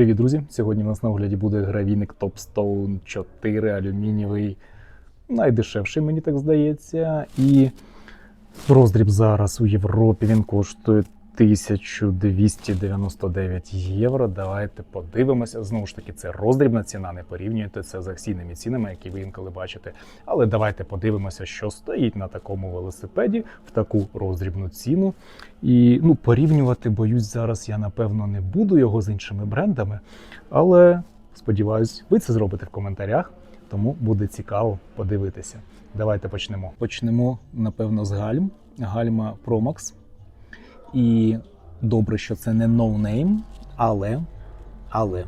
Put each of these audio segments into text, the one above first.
Привіт, друзі! Сьогодні у нас на огляді буде гравійник Topstone 4 алюмінієвий, найдешевший, мені так здається. І роздріб зараз у Європі він коштує 1299 євро. Давайте подивимося. Знову ж таки, це роздрібна ціна, не порівнюйте це з акційними цінами, які ви інколи бачите. Але давайте подивимося, що стоїть на такому велосипеді в таку роздрібну ціну. І ну, порівнювати, боюсь, зараз я напевно не буду його з іншими брендами. Але сподіваюсь, ви це зробите в коментарях, тому буде цікаво подивитися. Давайте почнемо. Почнемо, напевно, з гальм. Гальма Promax. І добре, що це не no-name, але, але,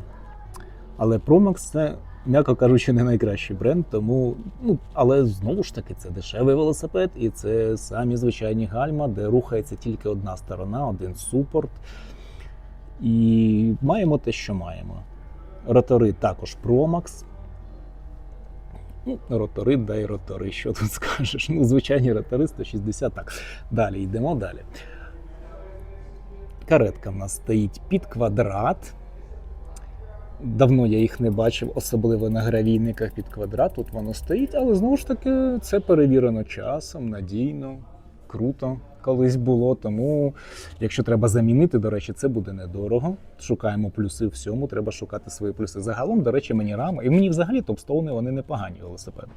але Promax це, м'яко кажучи, не найкращий бренд, тому, ну, але знову ж таки, це дешевий велосипед, і це самі звичайні гальма, де рухається тільки одна сторона, один супорт. І маємо те, що маємо. Ротори також Promax. Ну, ротори, да й ротори, що тут скажеш? Ну, звичайні ротори 160. Так, далі йдемо далі. Каретка в нас стоїть під квадрат. Давно я їх не бачив, особливо на гравійниках під квадрат. Тут воно стоїть, але знову ж таки це перевірено часом, надійно, круто колись було. Тому, якщо треба замінити, до речі, це буде недорого. Шукаємо плюси всьому, треба шукати свої плюси. Загалом, до речі, мені рами, і мені взагалі топстоуни вони непогані велосипеди.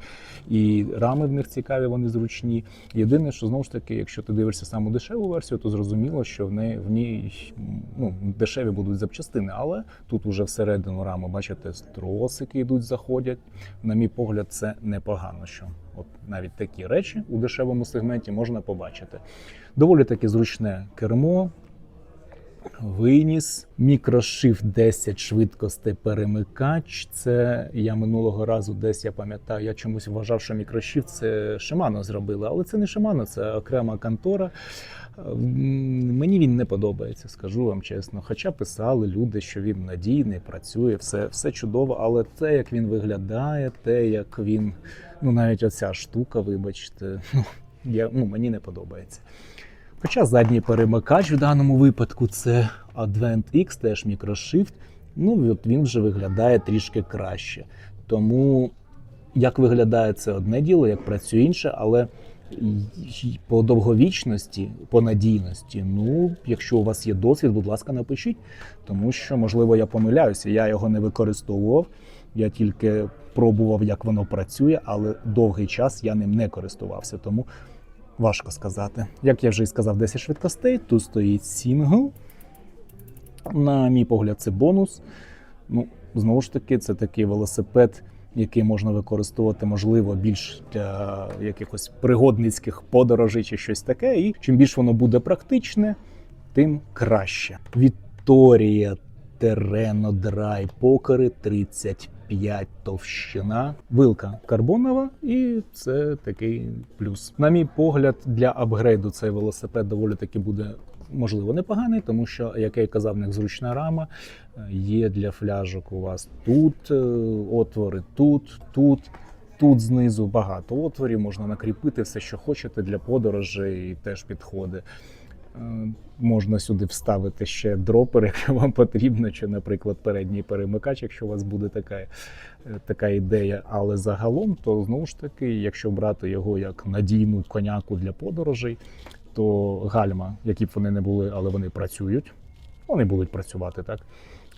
І рами в них цікаві, вони зручні. Єдине, що знову ж таки, якщо ти дивишся саму дешеву версію, то зрозуміло, що в неї в ній ну, дешеві будуть запчастини, але тут уже всередину рами, бачите, тросики йдуть, заходять. На мій погляд, це непогано. що От навіть такі речі у дешевому сегменті можна побачити. Доволі таки зручне кермо, виніс, мікрошифт 10 швидкостей перемикач. Це я минулого разу десь я пам'ятаю, я чомусь вважав, що мікрошифт це Shimano зробили, але це не Shimano, це окрема контора. Мені він не подобається, скажу вам чесно. Хоча писали люди, що він надійний, працює, все, все чудово, але те, як він виглядає, те, як він, ну навіть оця штука, вибачте, ну, я, ну мені не подобається. Хоча задній перемикач в даному випадку це Advent X, теж мікрошифт. Ну, от він вже виглядає трішки краще. Тому як виглядає це одне діло, як працює інше, але по довговічності, по надійності, ну, якщо у вас є досвід, будь ласка, напишіть, тому що, можливо, я помиляюся, я його не використовував, я тільки пробував, як воно працює, але довгий час я ним не користувався. Тому Важко сказати. Як я вже і сказав, 10 швидкостей, тут стоїть сінгл. На мій погляд, це бонус. Ну, знову ж таки, це такий велосипед, який можна використовувати, можливо, більш для якихось пригодницьких подорожей чи щось таке. І чим більше воно буде практичне, тим краще. Вікторія Терено Драй покери 35 товщина. Вилка карбонова, і це такий плюс. На мій погляд, для апгрейду цей велосипед доволі таки буде. Можливо, непоганий, тому що, як я і казав, в них зручна рама. Е, Є для фляжок у вас тут е, отвори, тут, тут, тут знизу багато отворів. Можна накріпити все, що хочете для подорожей, і теж підходить. Е, Можна сюди вставити ще дропер, якщо вам потрібно, чи, наприклад, передній перемикач, якщо у вас буде така, е, така ідея. Але загалом, то знову ж таки, якщо брати його як надійну коняку для подорожей, то гальма, які б вони не були, але вони працюють. Вони будуть працювати так.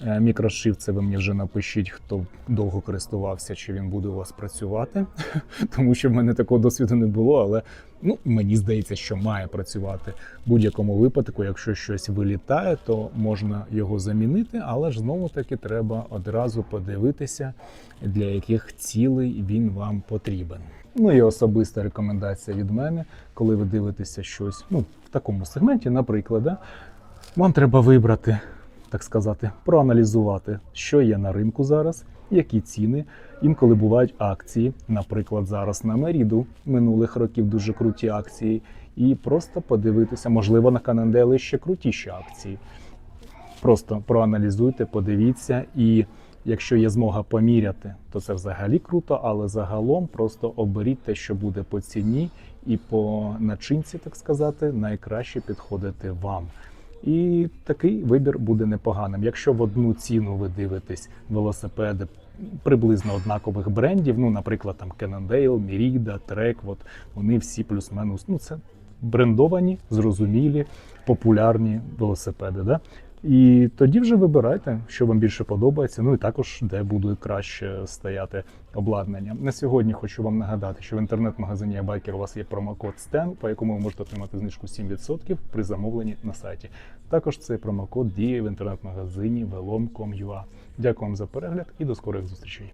Е, Мікрошифт, це ви мені вже напишіть, хто довго користувався, чи він буде у вас працювати, тому що в мене такого досвіду не було, але ну, мені здається, що має працювати. В будь-якому випадку, якщо щось вилітає, то можна його замінити, але ж знову таки треба одразу подивитися, для яких цілей він вам потрібен. Ну і особиста рекомендація від мене, коли ви дивитеся щось ну, в такому сегменті, наприклад, да, вам треба вибрати, так сказати, проаналізувати, що є на ринку зараз, які ціни. Інколи бувають акції, наприклад, зараз на Меріду минулих років дуже круті акції, і просто подивитися, можливо, на Кананделі ще крутіші акції. Просто проаналізуйте, подивіться, і якщо є змога поміряти, то це взагалі круто, але загалом просто оберіть те, що буде по ціні і по начинці, так сказати, найкраще підходити вам. І такий вибір буде непоганим. Якщо в одну ціну ви дивитесь велосипеди приблизно однакових брендів, ну, наприклад, там Cannondale, Merida, Trek, от вони всі плюс-мінус, ну це брендовані, зрозумілі, популярні велосипеди. Да? І тоді вже вибирайте, що вам більше подобається. Ну і також де буде краще стояти обладнання. На сьогодні хочу вам нагадати, що в інтернет-магазині Байкер у вас є промокод STEM, по якому ви можете отримати знижку 7% при замовленні на сайті. Також цей промокод діє в інтернет-магазині velom.com.ua. Дякую вам за перегляд і до скорих зустрічей.